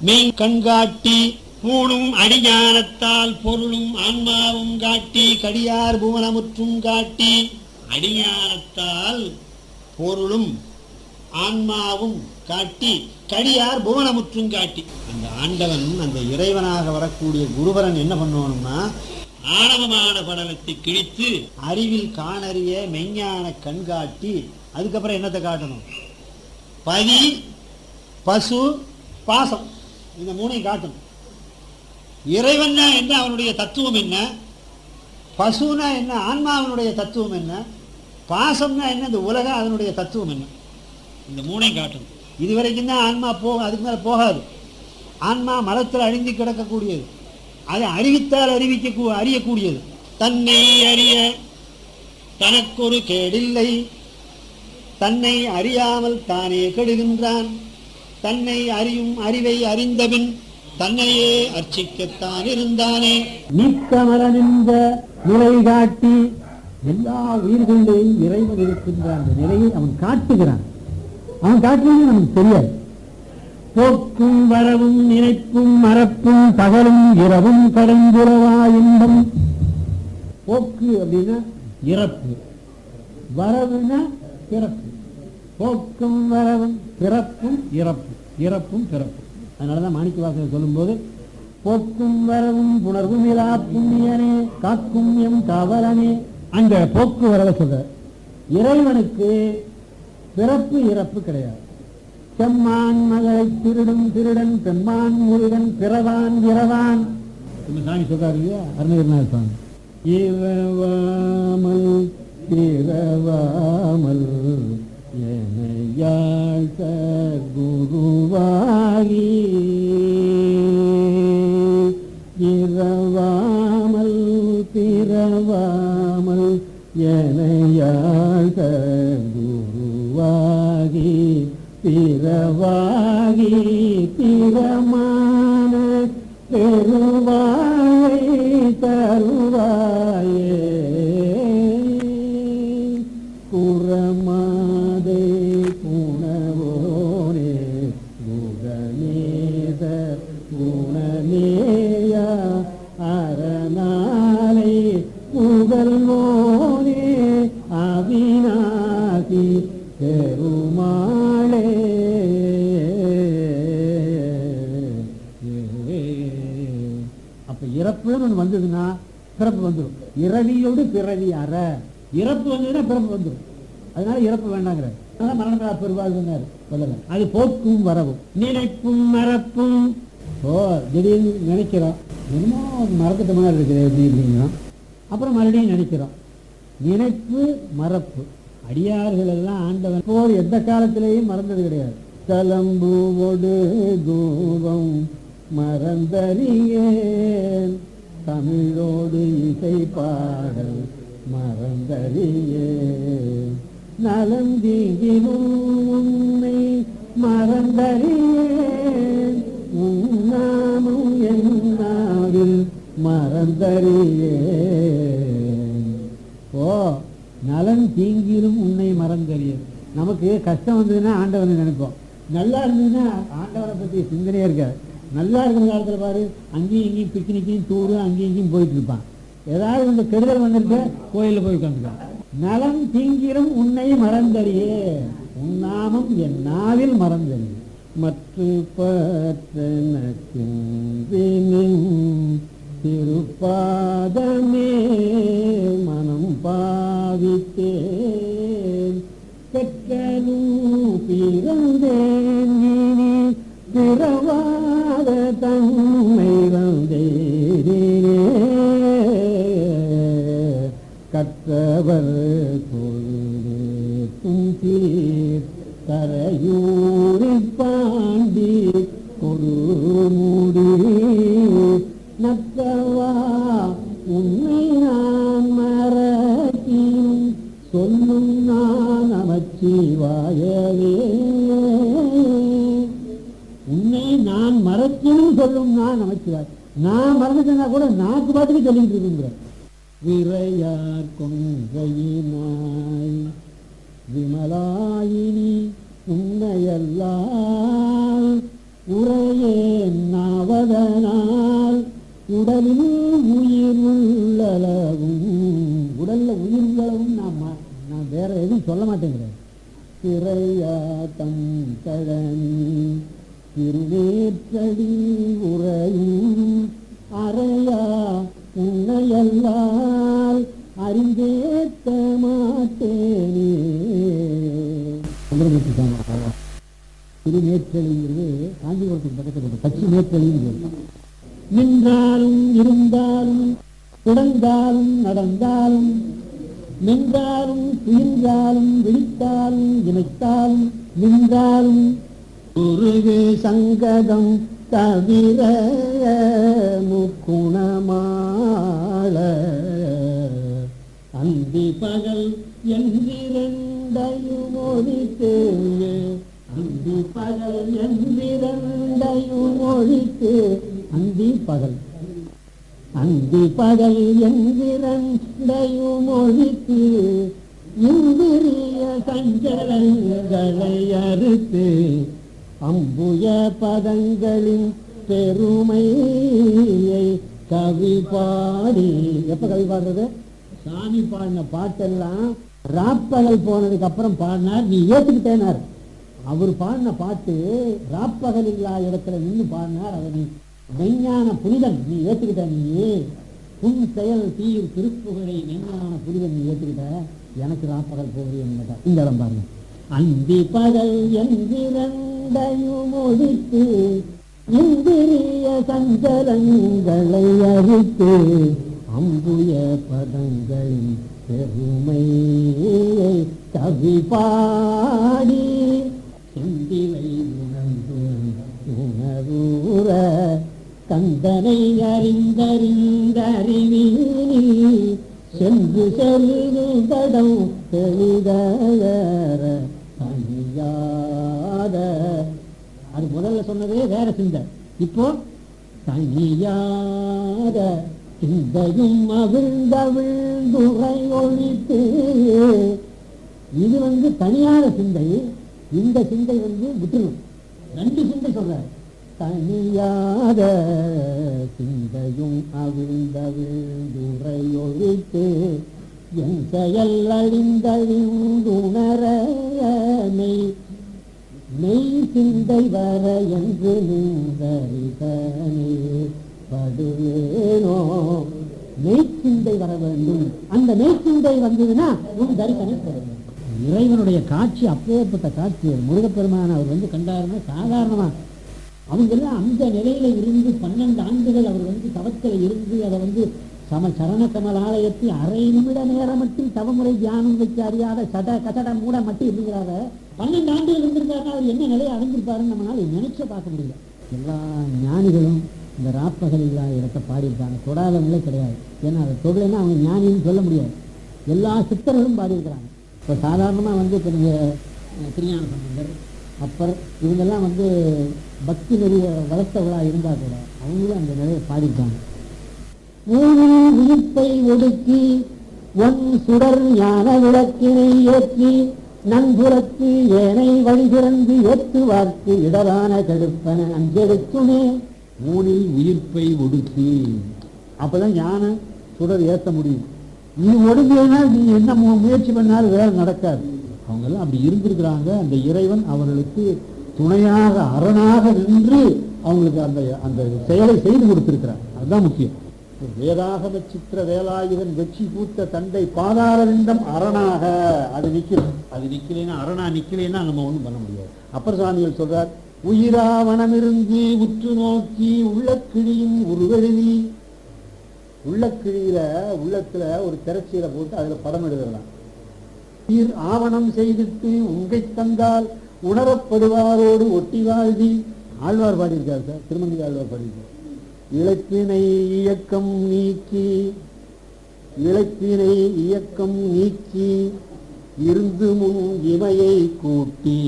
மெய் கண்காட்டி பூணும் அடிஞானத்தால் பொருளும் ஆன்மாவும் காட்டி கடியார் புவனமுற்றும் காட்டி அடிஞானத்தால் பொருளும் ஆன்மாவும் காட்டி கடியார் புவனமுற்றும் காட்டி. அந்த ஆண்டவன் அந்த இறைவனாக வரக்கூடிய குருவரன் என்ன பண்ணணும்னா ஆணவமான படலத்தை கிழித்து அறிவில் காணறிய மெஞ்ஞான கண்காட்டி அதுக்கப்புறம் என்னத்தை காட்டணும்? பதி பசு பாசம். இந்த மூணையும் காட்டணும் இறைவன்னா என்ன? அவனுடைய தத்துவம் என்ன? பசுனா என்ன? ஆன்மாவினுடைய தத்துவம் என்ன? பாசம்னா என்ன? இந்த உலகம் அதனுடைய தத்துவம் என்ன? இந்த மூணையும் காட்டணும் இது வரைக்கும் தான் ஆன்மா போ அதுக்கு மேலே போகாது. ஆன்மா மலத்தில் அழிந்து கிடக்கக்கூடியது. அதை அறிவித்தால் அறிவிக்க அறியக்கூடியது. தன்னை அறிய தனக்கொரு கேடில்லை. தன்னை அறியாமல் தானே கெடுகின்றான். தன்னை அறியும் அறிவை அறிந்தபின் தன்னையே அர்ச்சிக்கத்தான் இருந்தானே. நீக்கமல நின்ற நிலை காட்டி எல்லா உயிர்களிலேயும் இறைவன் இருக்கின்ற அந்த நிலையை அவன் காட்டுகிறான். அவன் காட்டுவது நமக்கு தெரியாது. போக்கும் வரவும் நினைப்பும் மறப்பும் பகலும் இரவும் கடந்துறவா இன்பம் போக்கு அப்படின்னா இறப்பு. வரவுன்னா பிறப்பு போக்கும் வரவும் பிறப்பும் இறப்பு இறப்பும் பிறப்பும். அதனாலதான் மாணிக்க வாசகர் சொல்லும்போது போக்கும் வரவும் புணர்வும் இலா புண்ணியனே காக்கும் எம் காவலனே. அந்த போக்கு வரவை சொல்ற இறைவனுக்கு பிறப்பு இறப்பு கிடையாது. செம்மான் மகளை திருடும் திருடன் பெம்மான் முருகன் பிறவான் இரவான் சாமி சொல்றாரு இல்லையா? அருணகிரிநாத சுவாமி. இரவாமல் பிறவாமல் எனையாழ்த்த குருவாகி இரவாமல் பிறவாமல் எனையாழ்த்த குருவாகி பிறவாகி பிறமான பெருவாயை தருவாயே குணநேயா அரணாலை புகழ்வோனே அவிநாசி பெருமாளே. அப்ப இறப்புன்னு வந்ததுன்னா பிறப்பு வந்துடும் இரவியோடு பிறவி அற. இறப்பு வந்ததுன்னா பிறப்பு வந்துடும் அதனால இறப்பு வேண்டாங்கிற அதனால மரணமில்லா பெருவாழ்வுங்கிறார். சொல்லுங்க. அது போக்கும் வரவும். நினைப்பும் மறப்பும் ஓ திடீர்னு நினைக்கிறோம் என்னமோ மறந்துட்ட மாதிரி இருக்குது எப்படி அப்படிங்கிறோம் அப்புறம் மறுபடியும் நினைக்கிறோம் நினைப்பு மறப்பு. அடியார்கள் எல்லாம் ஆண்டவன் போர் எந்த காலத்திலேயும் மறந்தது கிடையாது. தலம்புவோடு தூபம் மறந்தறியேன் தமிழோடு இசை பாடல் மறந்தறியேன் நலந்தீங்கினும் உன்னை மறந்தறியேன் உன்னாமும் என்னாவில் மறந்தறியே ஓ நலன் தீங்கிலும் உன்னை மறந்தறிய நமக்கு கஷ்டம் வந்ததுன்னா ஆண்டவனை நினைப்போம். நல்லா இருந்ததுன்னா ஆண்டவனை பற்றி சிந்தனையே இருக்காது நல்லா இருக்கிற காலத்தில் பாரு அங்கேயும் இங்கேயும் பிக்னிக்கையும் டூரு அங்கேயும் இங்கேயும் போயிட்டு இருப்பான். ஏதாவது இந்த கெடுதல் வந்திருக்க கோயிலில் போய் உட்காந்துருக்கான் நலம் தீங்கிலும் உன்னை மறந்தறியே உன்னாமம் என் நாவில் மறந்தறியே மற்ற பற்றனக்கின் திருப்பாதமே மனம் பாவித்தேன். கற்றலும் பிறந்தேன். இனி பிறவாத தன்மை வந்தேனே கற்றவர் நாவதனால் உடலில் உயிர் உள்ளளவும் உடல்ல உயிர் உள்ளளவும் நான் நான் வேற எதுவும் சொல்ல மாட்டேங்கிறேன். திரையாட்டம் கழனி திருவேற்றடி உறையும் அறையா உன்னையல்லால் அறிந்தேத்த மாட்டேனே. திருநேற்றலிங்கிறது காஞ்சிபுரத்துக்கு பக்கத்தில் இருக்கு கட்சி நேற்றலிங்கிறது நின்றாலும் இருந்தாலும் கிடந்தாலும் நடந்தாலும் நின்றாலும் துயின்றாலும் விழித்தாலும் இணைத்தாலும் நின்றாலும் குருகு சங்கதம் தவிர முக்குணமாள அந்தி பகல் என்றிரண்டையும் ஒழித்து அந்தி பகல் என்றிரண்டையும் ஒழித்து அந்தி பகல். அந்தி பகல் என்றிரண்டையும் ஒழித்து இந்திரிய சஞ்சலங்களை அறுத்து அம்புய பதங்களின் பெருமையை கவி பாடி. எப்ப கவி பாடுறது? சாமி பாடின பாட்டெல்லாம் ராப்பகல் போனதுக்கு அப்புறம் பாடினார் நீ ஏத்துக்கிட்டேனார். அவர் பாடின பாட்டு ராப்பகல் இல்லா இடத்துல நின்று பாடினார் அதை நீ மெஞ்ஞான புனிதன் நீ ஏற்றுக்கிட்ட நீ உன் செயல் தீர் திருப்புகழை மெய்ஞான புனிதன் நீ ஏத்துக்கிட்ட. எனக்கு ராப்பகல் போகுது என்பதா. இந்த இடம் பாருங்க. அந்தி பகல் எந்திரண்டையும் ஒழித்து இந்திரிய சஞ்சலங்களை அறித்து அம்புய பதங்களின் பெருமை கவி பாடி செந்திலை உணர்ந்து கந்தனை அறிந்தறிந்தறிவினி சென்று செல்லும் தடம் தெளிதர தனியாத அது முதல்ல சொன்னதே வேற சிந்தை இப்போ தனியாத சிந்தையும் அவிழ்ந்தவிழ்ந்துரை ஒழித்து இது வந்து தனியாத சிந்தை. இந்த சிந்தை வந்து விட்டுணும் ரெண்டு சிந்தை சொல்றாரு தனியாத சிந்தையும் அவிழ்ந்தவிழ்ந்துரையொழித்து என் செயல் அழிந்தழிந்துணர மெய். மெய் சிந்தை வர என்று நின்றறிதனே படுவேனோ? மெய்ச்சிந்தை வர வேண்டும். அந்த மெய்ச்சிந்தை வந்ததுன்னா உன் தரிசனம் பெற வேண்டும் இறைவனுடைய காட்சி அப்பேற்பட்ட காட்சி. முருகப்பெருமான் அவர் வந்து கண்டாருன்னா சாதாரணமா. அவங்க எல்லாம் அந்த நிலையில இருந்து பன்னெண்டு ஆண்டுகள் அவர் வந்து தவத்தில் இருந்து அதை வந்து சம சரண கமலாலயத்தில் அரை நிமிட நேரம் மட்டும் தவமுறை தியானம் வைக்க அறியாத சட கசட மூட மட்டும் இருக்கிறார பன்னெண்டு ஆண்டுகள் இருந்திருக்காருன்னா அவர் என்ன நிலையை அடைஞ்சிருப்பாருன்னு நம்மளால நினைச்ச பார்க்க முடியல. எல்லா ஞானிகளும் இந்த ராப்பகல் இல்லாத இடத்தை பாடியிருக்காங்க. தொடாதவங்களே கிடையாது. ஏன்னா அதை தொடலைன்னா அவங்க ஞானின்னு சொல்ல முடியாது. எல்லா சித்தர்களும் பாடியிருக்கிறாங்க. இப்போ சாதாரணமாக வந்து பெரிய திருஞான சம்பந்தர் அப்பர் இவங்கெல்லாம் வந்து பக்தி நெறிய வளர்த்தவளாக இருந்தால் கூட அவங்களும் அந்த நிலையை பாடிட்டாங்க ஊரில் உயிர்ப்பை ஒடுக்கி ஒன் சுடர் ஞான விளக்கினை ஏற்றி நன்புறத்து ஏனை வழி திறந்து ஏத்து வார்த்து இடரான கடுப்பன அஞ்செடுத்துமே மூனில் உயிர்ப்பை ஒடுக்கி. அப்பதான் ஞான சுடர் ஏற்ற முடியும். நீ ஒடுங்கினா நீ என்ன மு- முயற்சி பண்ணாலும் வேலை நடக்காது. அவங்கெல்லாம் அப்படி இருந்திருக்கிறாங்க. அந்த இறைவன் அவர்களுக்கு துணையாக அரணாக நின்று அவங்களுக்கு அந்த அந்த செயலை செய்து கொடுத்திருக்கிறார். அதுதான் முக்கியம். வேதாகம சித்திர வேலாயுதன் வெற்றி பூத்த தந்தை பாதாரவிந்தம் அரணாக. அது நிக்கணும் அது நிற்கலைன்னா அரணா நிற்கலைன்னா நம்ம ஒன்றும் பண்ண முடியாது. அப்பர் சுவாமிகள் சொல்றார் உயிராவனமிருந்து உற்று நோக்கி உள்ள கிளியும் உருவெழுதி உள்ளக்கிழியில உள்ளத்துல ஒரு திரைச்சீலை போட்டு அதுல படம் எழுதலாம். நீர் ஆவணம் செய்துட்டு உங்கை தந்தால் உணரப்படுவாரோடு ஒட்டி வாழ்வி ஆழ்வார் பாடியிருக்கார் சார் திருமணி ஆழ்வார் பாடியிருக்கார். இலக்கினை இயக்கம் நீக்கி இலக்கினை இயக்கம் நீக்கி இருந்து முன் இமையை கூட்டி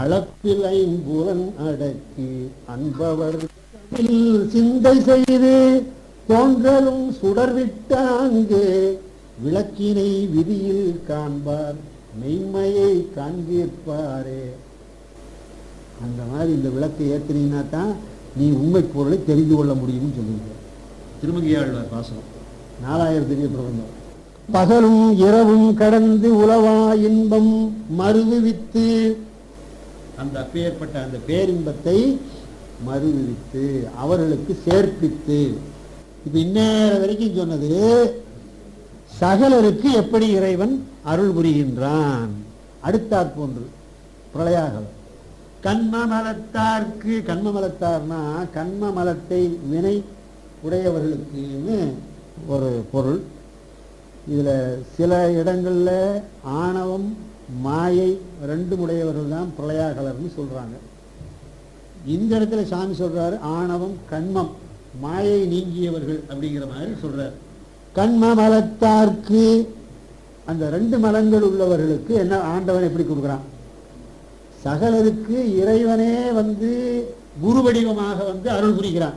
அளப்பில் ஐம்புலன் அடக்கி அன்பவர் சிந்தை செய்து தோன்றலும் சுடர்விட்ட அங்கே விளக்கினை விதியில் காண்பார் மெய்மையை காண்பிப்பாரே அந்த மாதிரி இந்த விளக்கை ஏற்றினீங்கன்னா தான் நீ உண்மை பொருளை தெரிந்து கொள்ள முடியும்னு சொல்லுங்க திருமங்கியாழ்வார் பாசனம் நாலாயிரத்துக்கு பிரபந்தம். பகலும் இரவும் கடந்து உலவா இன்பம் மறுவித்து அந்த அப்பேற்பட்ட அந்த பேரின்பத்தை மறுவித்து அவர்களுக்கு சேர்ப்பித்து. இப்ப இந்நேரம் வரைக்கும் சொன்னது சகலருக்கு எப்படி இறைவன் அருள் புரிகின்றான்? அடுத்தாற் போன்று பிரளயாகலம் கண்ம மலத்தார்க்கு கண்மமலத்தை வினை உடையவர்களுக்குன்னு ஒரு பொருள். இதுல சில இடங்கள்ல ஆணவம் மாயை ரெண்டு உடையவர்கள் தான் பிரளயாகலர்னு சொல்றாங்க. இந்த இடத்துல சாமி சொல்றாரு ஆணவம் கண்மம். மாயை நீங்கியவர்கள் அப்படிங்கிற மாதிரி சொல்றாரு. கண்ம மலத்தார்க்கு அந்த ரெண்டு மலங்கள் உள்ளவர்களுக்கு என்ன ஆண்டவன் எப்படி கொடுக்குறான்? சகலருக்கு இறைவனே வந்து குரு வடிவமாக வந்து அருள் புரிகிறான்.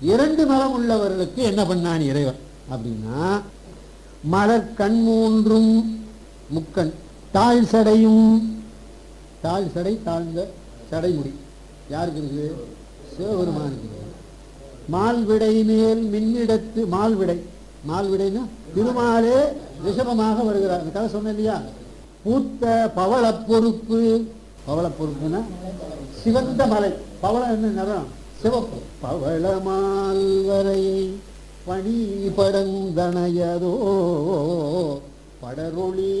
இரண்டு மலம் உள்ளவர்களுக்கு என்ன பண்ணான் இறைவன்? அப்படின்னா மலர் கண் மூன்றும் முக்கண் தாழ் சடையும். தாழ் சடை தாழ்ந்த சடைமுடி. யாருக்கு இருக்குது? சிவபெருமானுக்கு மால்விடை மேல் மின்னிடத்து மால்விடை. மால்விடைன்னா திருமாலே ரிஷபமாக வருகிறார். கதை சொன்னேன் இல்லையா? பூத்த பவள பொறுப்பு பவள பொறுப்புன்னா சிவந்த மலை. பவளம் என்ன நிறம்? சிவப்பு. பவள மால்வரையை பணி படந்தனையதோ படரொளி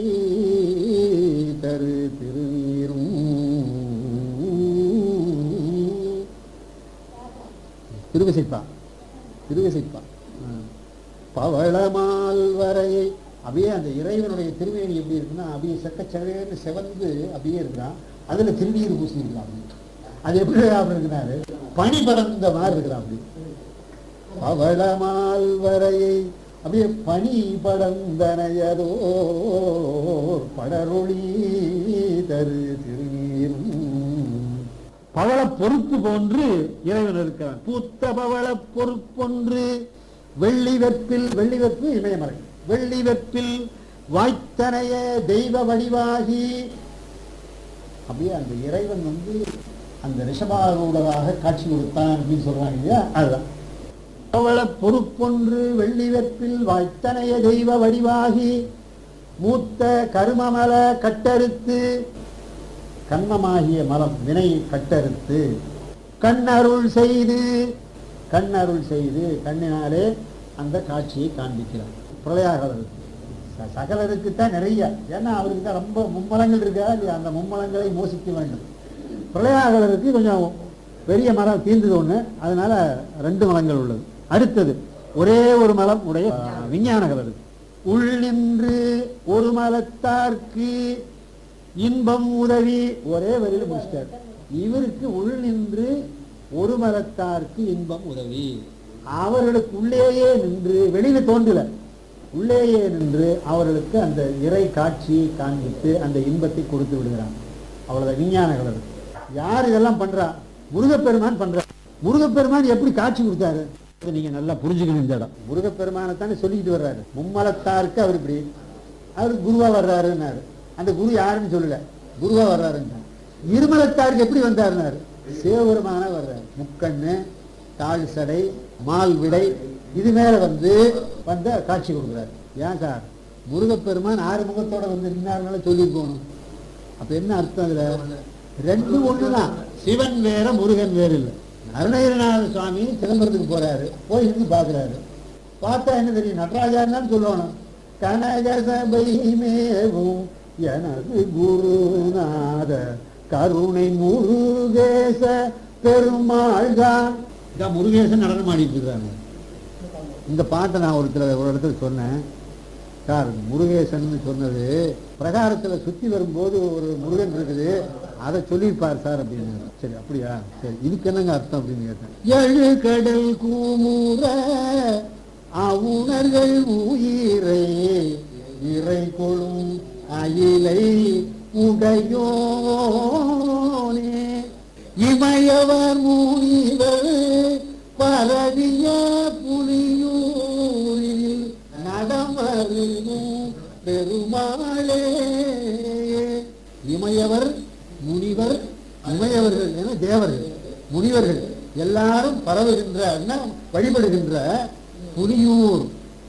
திருவிசைப்பா. திருவிசைப்பா. பவளமால் வரையை அப்படியே அந்த இறைவனுடைய திருவேணி எப்படி இருக்குன்னா அப்படியே செக்கச்சவேன்னு செவந்து அப்படியே இருக்கான் அதுல திருநீர் பூசி அப்படி. அது எப்படி அப்படி இருக்கிறாரு பனி பறந்த மாதிரி இருக்கிறான் அப்படி. பவளமால் வரையை அப்படியே பனி படந்தனையதோ படரொளி தரு. பவள பொறுப்பு போன்று இறைவன் இருக்கிறான். பூத்த பவள பொறுப்பொன்று வெள்ளி வெப்பில் வெள்ளி வெப்பு இமயமலை. வெள்ளி வெப்பில் வாய்த்தனைய தெய்வ வடிவாகி அப்படியே அந்த இறைவன் வந்து அந்த ரிஷபாரூடராக காட்சி கொடுத்தான் அப்படின்னு சொல்றாங்க இல்லையா? அதுதான். பவள பொறுப்பொன்று வெள்ளி வெப்பில் வாய்த்தனைய தெய்வ வடிவாகி மூத்த கருமமல கட்டறுத்து கண்ணமாகிய மலம் வினை கட்டறுத்து கண்ணருள் செய்து கண்ணருள் செய்து கண்ணினாலே அந்த காட்சியை காண்பிக்கிறார். பிரளயாகலருக்கு ச- சகலருக்கு தான் நிறைய. ஏன்னா அவருக்கு தான் ரொம்ப மும்மலங்கள் இருக்கா இல்லையா? அந்த மும்மலங்களை மோசிக்க வேண்டும். பிரளயாகலருக்கு கொஞ்சம் பெரிய மரம் தீர்ந்தது ஒன்று அதனால ரெண்டு மலங்கள் உள்ளது. அடுத்தது ஒரே ஒரு மலம் உடைய விஞ்ஞானகலருக்கு உள் நின்று ஒரு மலத்தார்க்கு இன்பம் உதவி ஒரே வரியில் முடிச்சிட்டார். இவருக்கு உள் நின்று ஒரு மரத்தார்க்கு இன்பம் உதவி. அவர்களுக்கு உள்ளேயே நின்று வெளியில தோன்றல. உள்ளேயே நின்று அவர்களுக்கு அந்த இறை காட்சியை காண்பித்து அந்த இன்பத்தை கொடுத்து விடுகிறான். அவ்வளவு விஞ்ஞானங்கள் யார் இதெல்லாம் பண்றா? முருகப்பெருமான் பண்றா. முருகப்பெருமான் எப்படி காட்சி கொடுத்தாரு? நீங்க நல்லா புரிஞ்சுக்கணும் இந்த இடம். முருகப்பெருமானை தானே சொல்லிக்கிட்டு வர்றாரு. மும்மலத்தாருக்கு அவர் இப்படி அவர் குருவா வர்றாருன்னாரு. அந்த குரு யாருன்னு சொல்லல. குருவா வர்றாருங்க. இருமலத்தாருக்கு எப்படி வந்தாருனாரு? சிவபெருமான வர்றாரு. முக்கண்ணு தாழ் சடை மால் விடை இது மேல வந்து வந்த காட்சி கொடுக்குறாரு. ஏன் சார்? முருகப்பெருமான் ஆறு முகத்தோட வந்து நின்னாருனால சொல்லி போகணும். அப்ப என்ன அர்த்தம் அதுல? ரெண்டு ஒண்ணுதான். சிவன் வேற முருகன் வேறு இல்லை. அருணகிரிநாத சுவாமி சிதம்பரத்துக்கு போறாரு. போய் இருந்து பாக்குறாரு. பார்த்தா என்ன தெரியும்? நடராஜான்னு தான் சொல்லணும். கனக சபை மேவும் எனது குருநாத கருணை முருகேச பெருமாள்தான் இந்த இதான் முருகேசன் நடனம் ஆடிட்டு இருக்காங்க இந்த பாட்டை நான் ஒருத்தர் ஒரு இடத்துல சொன்னேன். சார் முருகேசன் சொன்னது பிரகாரத்தில் சுற்றி வரும்போது ஒரு முருகன் இருக்குது. அதை சொல்லியிருப்பார் சார் அப்படின்னு. சரி அப்படியா? சரி இதுக்கு என்னங்க அர்த்தம் அப்படின்னு கேட்டேன். எழு கடல் கூமுற அவுணர்கள் உயிரை இறை கொழும் அயிலை உடையோனே இமயவர் முனிவர் பரவிய புலியூரில் நடமருகும் பெருமாளே. இமயவர் முனிவர் இமையவர்கள் என தேவர்கள் முனிவர்கள் எல்லாரும் பரவுகின்ற வழிபடுகின்ற புலியூர்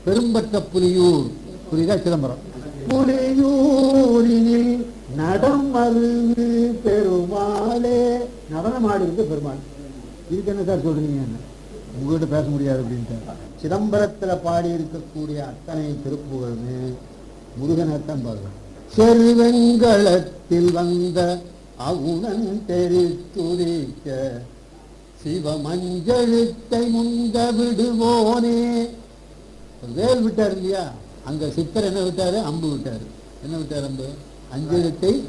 பெரும்பட்ட புலியூர். புரியுதா சிதம்பரம்? புலியூரினில் நடம் அருகு பெருமாளே. நடனம் இருக்க பெருமாள். இதுக்கு என்ன சார் சொல்றீங்க உங்ககிட்ட பேச முடியாது அப்படின்ட்டு. சிதம்பரத்துல பாடி இருக்கக்கூடிய அத்தனை திருப்புகழுமே முருகனைத்தான் பாருங்க. செருவெங்களத்தில் வந்த அவுணன் தெரித்துரிக்க சிவமஞ்சழுத்தை முந்த விடுவோனே. வேல் விட்டார் இல்லையா? அங்க சித்தர் என்ன விட்டாரு? அம்பு விட்டாரு. என்ன விட்டார் அம்பு? அஞ்செழுத்தை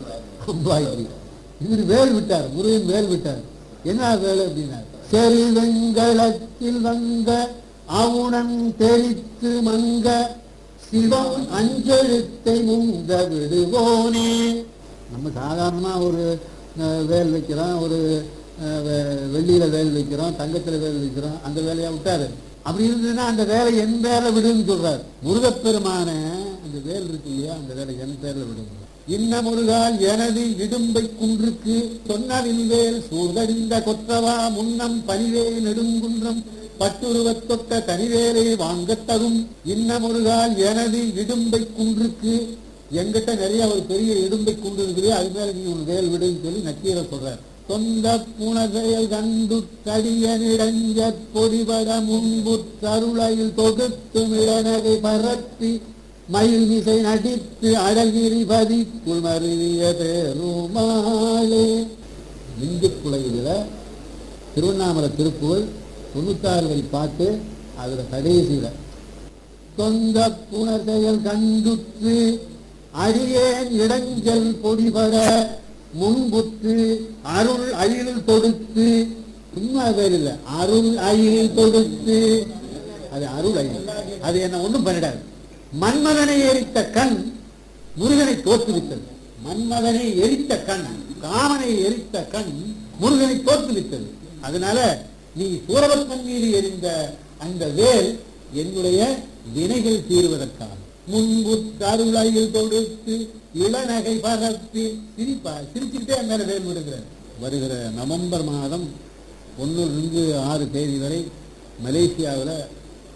அம்பாய்க்கு இவர் வேல் விட்டார். முருகன் வேல் விட்டார். என்ன வேல் அப்படின்னார் செல்வெங்களத்தில் வந்த அவுணன் தெரித்து மங்க சிவம் அஞ்செழுத்தை முந்த விடுவோனே. நம்ம சாதாரணமா ஒரு வேல் வைக்கிறோம். ஒரு வெ- வெள்ளியில வேல் வைக்கிறோம். தங்கத்துல வேல் வைக்கிறோம். அந்த வேலையா விட்டாரு. அப்படி இருந்ததுன்னா அந்த வேலை என் பேரில் விடுன்னு சொல்றாரு. முருகப்பெருமான அந்த வேல் இருக்கு இல்லையா அந்த வேலை என் பேரில் விடுங்க இன்ன முருகால் எனது இடும்பை குன்றுக்கு சொன்னவின் வேல் கொத்தவா கொற்றவா முன்னம் பனிவே நெடுங்குன்றம் பட்டுருவத் தொட்ட தனிவேலை வாங்கத் தரும். இன்ன முருகால் எனது இடும்பை குன்றுக்கு எங்கிட்ட நிறைய ஒரு பெரிய இடும்பை குன்று இருக்குது அது மேல நீ உன் வேல் விடுன்னு சொல்லி நக்கீர சொல்றாரு. சொந்த புனகையில் கண்டு கடியனிடஞ்ச பொறிபட முன்பு தருளையில் தொகுத்து மிளநகை பரப்பி மயில் மிசை நடித்து அழகிரி குமரிய மருவிய இந்து நெஞ்சுக்குலையில திருவண்ணாமலை திருப்பூர் தொண்ணூத்தாறு வரி பாட்டு அதுல கடைசியில. சொந்த புணர்தயல் கண்டுற்று அடியேன் இடஞ்சல் பொடிபட முன்புத்து அருள் அயில் தொடுத்து. சும்மா பேர் இல்ல. அருள் அயில் தொடுத்து. அது அருள் அயில் அது என்ன ஒண்ணும் பண்ணிடாது. மன்மதனை எரித்த கண் முருகனை தோற்றுவித்தது. மன்மதனை எரித்த கண் காமனை எரித்த கண் முருகனை தோற்றுவித்தது. அதனால நீ சூரபத்மன் மீது எரிந்த அந்த வேல் என்னுடைய வினைகள் தீர்வதற்காக. முன்பு தருளையில் தொடுத்து இளநகை பரப்பி சிரிப்பா சிரிச்சுக்கிட்டே மேல வேல் விடுகிறார் வருகிற நவம்பர் மாதம் ஒன்றிலிருந்து ஆறு தேதி வரை மலேசியாவில்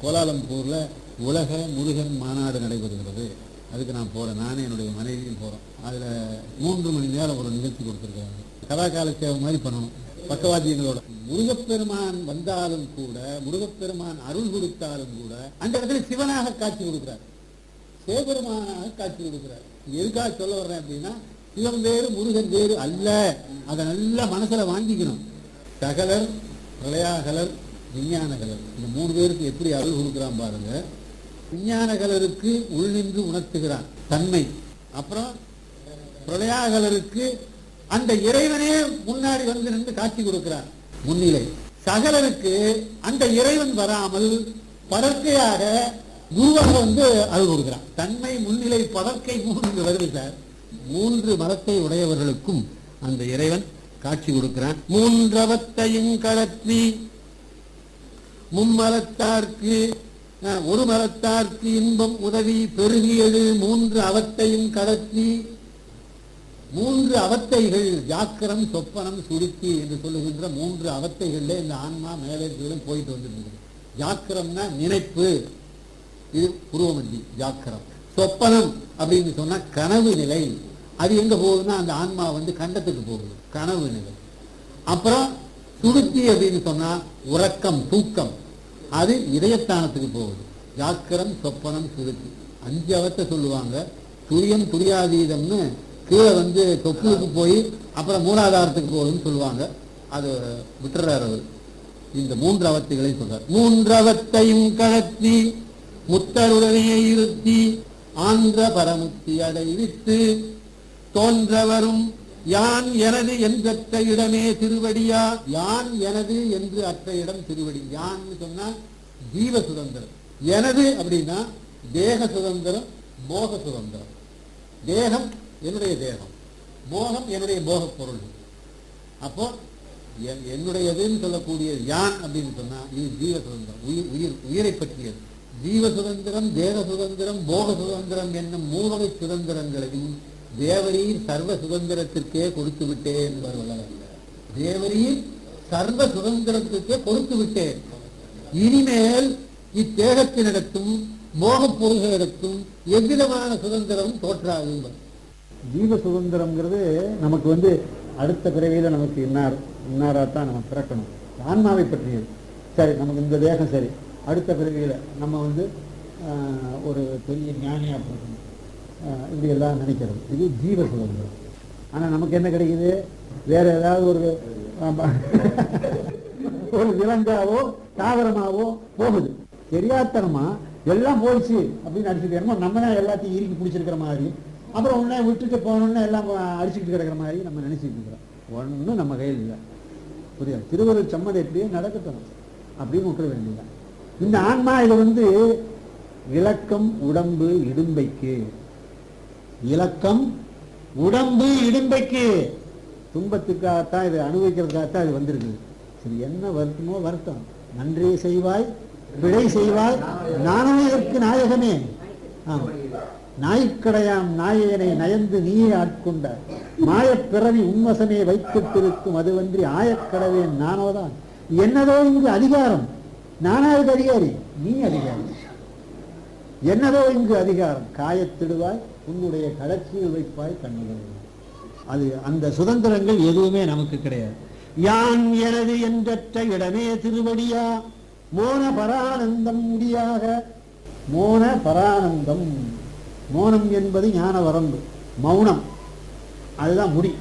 கோலாலம்பூரில் உலக முருகன் மாநாடு நடைபெறுகிறது. அதுக்கு நான் போகிறேன் நானே என்னுடைய மனைவியும் போகிறோம் அதில் மூன்று மணி நேரம் ஒரு நிகழ்ச்சி கொடுத்துருக்காங்க கதாகால சேவை மாதிரி பண்ணணும். பக்கவாத்தியங்களோட. முருகப்பெருமான் வந்தாலும் கூட முருகப்பெருமான் அருள் கொடுத்தாலும் கூட அந்த இடத்துல சிவனாக காட்சி கொடுக்குறார். சிவபெருமானாக காட்சி கொடுக்கிறார். எதுக்காக சொல்ல வர்றேன் அப்படின்னா சிவன் வேறு முருகன் வேறு அல்ல. அதை நல்லா மனசுல வாங்கிக்கணும். சகலர் பிரளயாகலர் விஞ்ஞானகலர். இந்த மூணு பேருக்கு எப்படி அருள் கொடுக்குறான் பாருங்க. விஞ்ஞானகலருக்கு உள்நின்று உணர்த்துகிறான் தன்மை. அப்புறம் பிரளயாகலருக்கு அந்த இறைவனே முன்னாடி வந்து நின்று காட்சி கொடுக்கிறார் முன்னிலை. சகலருக்கு அந்த இறைவன் வராமல் படற்கையாக மூவர் வந்து அருள் கொடுக்கிறான் தன்மை முன்னிலை பதற்கை மூன்று வருது சார் மூன்று மரத்தை உடையவர்களுக்கும் அந்த இறைவன் காட்சி கொடுக்கிறான். மூன்றவத்தையும் கடத்தி மும்மரத்தார்க்கு அஹ், ஒரு மரத்தார்க்கு இன்பம் உதவி பெருகியது மூன்று அவத்தையும் கடத்தி மூன்று அவத்தைகள் ஜாக்கிரம் சொப்பனம் சுருத்தி என்று சொல்லுகின்ற மூன்று அவத்தைகள்ல இந்த ஆன்மா மேலே கீழே போயிட்டு வந்துருக்கு ஜாக்கிரம்னா நினைப்பு. இது உருவமல்லி ஜாக்கிரம். சொப்பனம் அப்படின்னு சொன்னா கனவு நிலை. அது எங்க போகுதுன்னா அந்த ஆன்மா வந்து கண்டத்துக்கு போகுது. கனவு நிலை. அப்புறம் சுருத்தி அப்படின்னு சொன்னா உறக்கம் தூக்கம். அது இதயஸ்தானத்துக்கு போகுது. ஜாக்கிரம் சொப்பனம் சுருத்தி. அஞ்சு அவத்தை சொல்லுவாங்க. துரியம் துரியாதீதம்னு கீழே வந்து தொப்புளுக்கு போய் அப்புறம் மூலாதாரத்துக்கு போகுதுன்னு சொல்லுவாங்க. அது விட்டுறாரு இந்த மூன்று அவத்தைகளையும் சொல்றார். மூன்றவத்தையும் கடத்தி முத்தருடனே இருத்தி ஆந்திர பரமுத்தி அடைவித்து தோன்றவரும் யான் எனது என்றற்ற இடமே திருவடியா? யான் எனது என்று அற்ற இடம் திருவடி. யான் சொன்னா ஜீவ சுதந்திரம். எனது அப்படின்னா தேக சுதந்திரம் மோக சுதந்திரம். தேகம் என்னுடைய தேகம். மோகம் என்னுடைய மோக பொருள். அப்போ என்- என்னுடையதுன்னு சொல்லக்கூடிய யான் அப்படின்னு சொன்னா இது ஜீவ சுதந்திரம். உயிர் உயிர் உயிரை பற்றியது. ஜீவ சுதந்திரம் தேவ சுதந்திரம் போக சுதந்திரம் என்னும் மூவகை சுதந்திரங்களையும் தேவரீர் சர்வ சுதந்திரத்திற்கே கொடுத்து விட்டேன் என்பவர் வல்லவர். தேவரீர் சர்வ சுதந்திரத்திற்கே கொடுத்து விட்டேன் இனிமேல் இத்தேகத்தினிடத்தும் மோகப் பொருள்களிடத்தும் எவ்விதமான சுதந்திரம் தோற்றாது ஜீவ சுதந்திரம்ங்கிறது நமக்கு வந்து அடுத்த பிறவியில நமக்கு இன்னார் இன்னாராத்தான் நம்ம பிறக்கணும். ஆன்மாவை பற்றியது. சரி நமக்கு இந்த தேகம் சரி. அடுத்த பிறகுகளில் நம்ம வந்து ஒரு பெரிய ஞானியாக போகணும். இப்படி எல்லாம் நினைக்கிறது. இது ஜீவ சுதந்திரம். ஆனால் நமக்கு என்ன கிடைக்குது? வேறு ஏதாவது ஒரு ஒரு விலங்காவோ தாவரமாவோ போகுது. தெரியாதனமாக எல்லாம் போயிடுச்சு அப்படின்னு அடிச்சுட்டு என்னமோ நம்ம தான் எல்லாத்தையும் இறுக்கி பிடிச்சிருக்கிற மாதிரி. அப்புறம் ஒன்றே விட்டுட்டு போனோடனே எல்லாம் அடிச்சுக்கிட்டு கிடக்கிற மாதிரி நம்ம நினச்சிட்டு இருக்கிறோம். ஒன்றும் நம்ம கையில் இல்லை. புரியாது? திருவருள் சம்மதம் எப்படியே நடக்கட்டும். அப்படின்னு விட்டுற வேண்டியதான் இந்த ஆன்மா இது வந்து இலக்கம் உடம்பு இடும்பைக்கு. இலக்கம் உடம்பு இடும்பைக்கு. துன்பத்துக்காகத்தான் இது அனுபவிக்கிறதுக்காகத்தான் இது வந்திருக்கு சரி என்ன வருத்தமோ வருத்தம். நன்றி செய்வாய் விடை செய்வாய் நானும் இதற்கு நாயகமே ஆ நாய்க்கடையாம் நாயகனை நயந்து நீயே ஆட்கொண்ட. மாயப் பிறவி திருக்கும் அது வந்து ஆயக்கடவேன் நானோதான். என்னதோ இங்கு அதிகாரம். நானாவது அதிகாரி நீ அதிகாரி. என்னதோ இங்கு அதிகாரம். காயத்திடுவாய் உன்னுடைய கடற்சியில் வைப்பாய் கண்ணுகள் அது அந்த சுதந்திரங்கள் எதுவுமே நமக்கு கிடையாது. யான் எனது என்றற்ற இடமே திருவடியா? மோன பரானந்தம் முடியாக. மோன பரானந்தம். மோனம் என்பது ஞான வரம்பு மௌனம். அதுதான் முடி.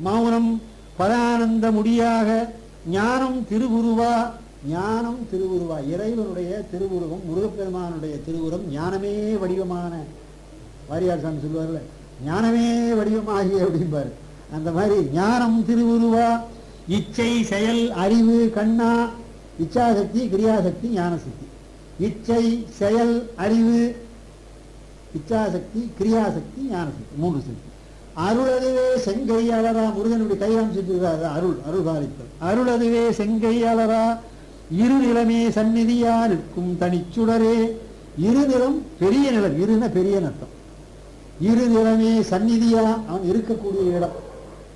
மௌனம் பரானந்த முடியாக ஞானம் திருவுருவா. ஞானம் திருவுருவா இறைவனுடைய திருவுருவம் முருகப்பெருமானுடைய திருவுருவம் ஞானமே வடிவமான வாரியார் சாமி சொல்லுவார்ல ஞானமே வடிவமாகிய அப்படிம்பாரு. அந்த மாதிரி ஞானம் திருவுருவா இச்சை செயல் அறிவு கண்ணா இச்சாசக்தி கிரியாசக்தி ஞானசக்தி. இச்சை செயல் அறிவு இச்சாசக்தி கிரியாசக்தி ஞானசக்தி மூன்று சக்தி. அருளதுவே செங்கை அலரா முருகனுடைய கையாம் சொல்லுகிறார் அருள் அருள் பாதிப்பர் அருளதுவே செங்கை அலரா இரு நிலமே சந்நிதியா நிற்கும் தனிச்சுடரே இருநிலம் பெரிய நிலம் இருன பெரிய நட்டம். இரு நிலமே சந்நிதியா அவன் இருக்கக்கூடிய இடம்.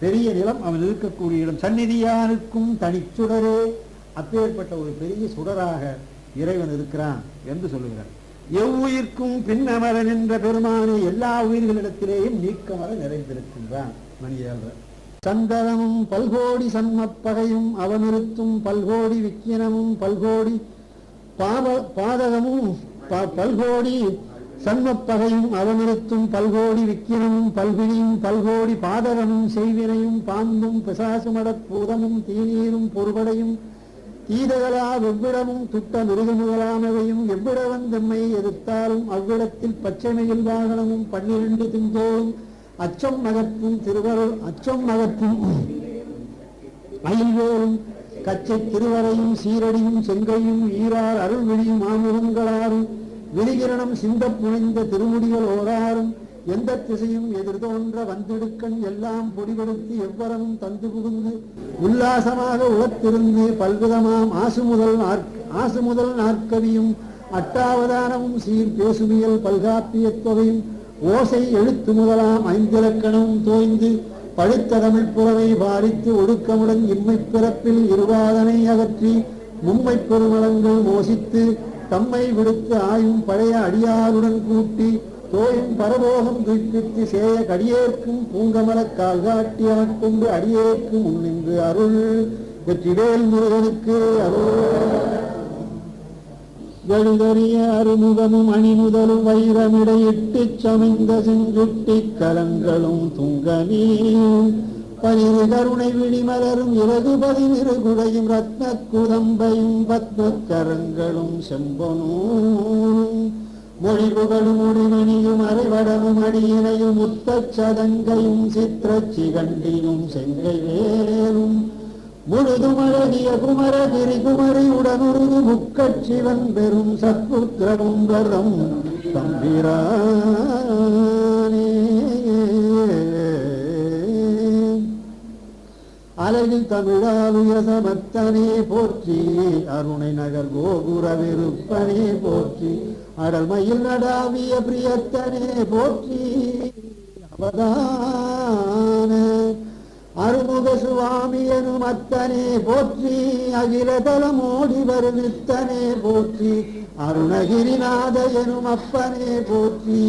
பெரிய நிலம் அவன் இருக்கக்கூடிய இடம். சந்நிதியா நிற்கும் தனிச்சுடரே அப்பேற்பட்ட ஒரு பெரிய சுடராக இறைவன் இருக்கிறான் என்று சொல்லுகிறார். எவ்வுயிர்க்கும் பின்னமர நின்ற பெருமானை எல்லா உயிர்களிடத்திலேயும் நீக்கமர நிறைந்திருக்கின்றான். மணியாளர். சந்தனமும் பல்கோடி சண்மப்பகையும் அவனிருத்தும் பல்கோடி விக்கினமும் பல்கோடி பாவ பாதகமும் ப- பல்கோடி சன்மப்பகையும் அவனிருத்தும் பல்கோடி விக்கினமும் பல்வினியும் பல்கோடி பாதகமும் செய்வினையும் பாம்பும் பிசாசுமடப் பூதமும் தீநீரும் பொறுபடையும் தீதகளா வெவ்விடமும் துட்ட மிருக முதலானவையும் எவ்விடவன் தம்மை எதிர்த்தாலும் அவ்விடத்தில் பச்சைமையில் வாகனமும் பன்னிரண்டு திங்கோளும் அச்சம் நகர்த்தும் திருவருள் அச்சம் நகர்த்தும் அயில்வேலும் கச்சை திருவரையும் சீரடியும் செங்கையும் ஈரார் அருள்விழியும் ஆமுகங்களாரும் விழிகிரணம் சிந்த புனைந்த திருமுடிகள் ஓராரும் எந்த திசையும் எதிர்தோன்ற வந்திடுக்கண் எல்லாம் பொடிபடுத்தி எவ்வளவும் தந்து புகுந்து உல்லாசமாக உளத்திருந்து பல்விதமாம் ஆசு முதல் ஆசு முதல் நாற்கவியும் அட்டாவதானமும் சீர் பேசுமியல் பல்காப்பியத் தொகையும் ஓசை எழுத்து முதலாம் ஐந்திலக்கணம் தோய்ந்து பழுத்த தமிழ் புறவை பாரித்து ஒடுக்கமுடன் இம்மைப் பிறப்பில் இருவாதனை அகற்றி மும்மைப் பெருமளங்கள் மோசித்து தம்மை விடுத்து ஆயும் பழைய அடியாருடன் கூட்டி தோயும் பரபோகம் துய்ப்பித்து சேய கடியேற்கும் பூங்கமலக் கால்காட்டி ஆட்கொண்டு அடியேற்கும் முன்னின்று அருள். வெற்றிவேல் முருகனுக்கு அருள். எழுதறிய அருமுகமும் அணிமுதலும் வைரமிடையிட்டு சமைந்த செஞ்சுட்டிக் கலங்களும் துங்கனீயும் பனிரு கருணை விழிமலரும் இறகு பதினிரு குடையும் ரத்ன குதம்பையும் பத்ம கரங்களும் செம்பனூரும் மொழிபுகழும் முடிமணியும் அரைவடமும் அடியினையும் முத்தச் சதங்கையும் சித்திரச் சிகண்டியும் செங்கை வேறும் முழுதும் அழகிய குமரகிரி உடனுருது முக்கட் பெரும் சத்புத்திரமும் வரம் தம்பிரானே. அழகில் தமிழாவிய சமத்தனே போற்றி அருணை நகர் கோபுர விருப்பனே போற்றி அடல்மையில் நடாவிய பிரியத்தனே போற்றி அவதான. அருமுக சுவாமி எனும் அத்தனே போற்றி அகிலதலம் அகிலதலமோடி வருவித்தனே போற்றி அருணகிரிநாத எனும் அப்பனே போற்றி.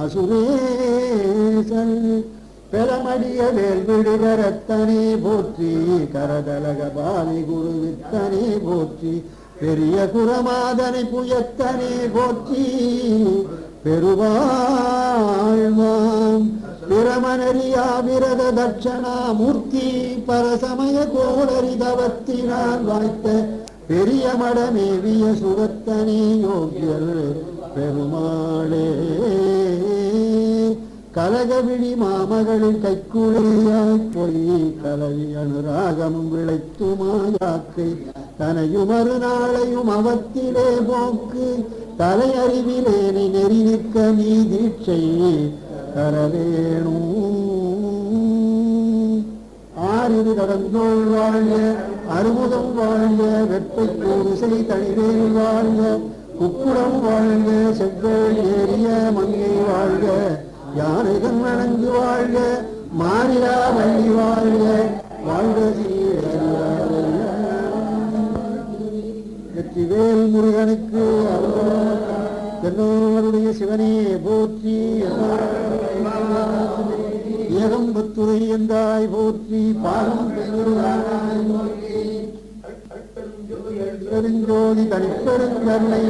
அசுரேசன் பெறமடிய வேல் விடுவரத்தனே போற்றி கரதலக பாலி குரு வித்தனே போற்றி பெரிய குரமாதனை புயத்தனே போற்றி. பெருவாழ்வாம் பிரமணரியா விரத தட்சணா மூர்த்தி பரசமய கோடரிதவத்தினால் வாய்த்த பெரிய மடமேவிய சுகத்தனே யோகியர் பெருமாளே. கலகவிழி மாமகளின் கைக்குழியாய் பொய் கலவி அனுராகமும் விளைத்துமாயாக்கை தனையும் மறுநாளையும் அவத்திலே போக்கு. தலையறிவிலேனை நெறி நிற்க நீ தீட்சை தரவேணும் ஆறிது கடந்தோள் வாழ்க அறுமுகம் வாழ்க வெப்பை கூறுசை தனிவேல் வாழ்க. குக்குடம் வாழ்க செவ்வேல் ஏறிய மங்கை வாழ்க. யானைகள் வணங்கு வாழ்க மாறிலா வள்ளி வாழ்க. வாழ்க சீரறியாதல்ல. வெற்றிவேல் முருகனுக்கு எல்லோருடைய சிவனே போற்றி. ஏகம்பத்துரை என்றாய் போற்றி பாலம் பெருஞ்சோதி தனிப்பெருங்கருணை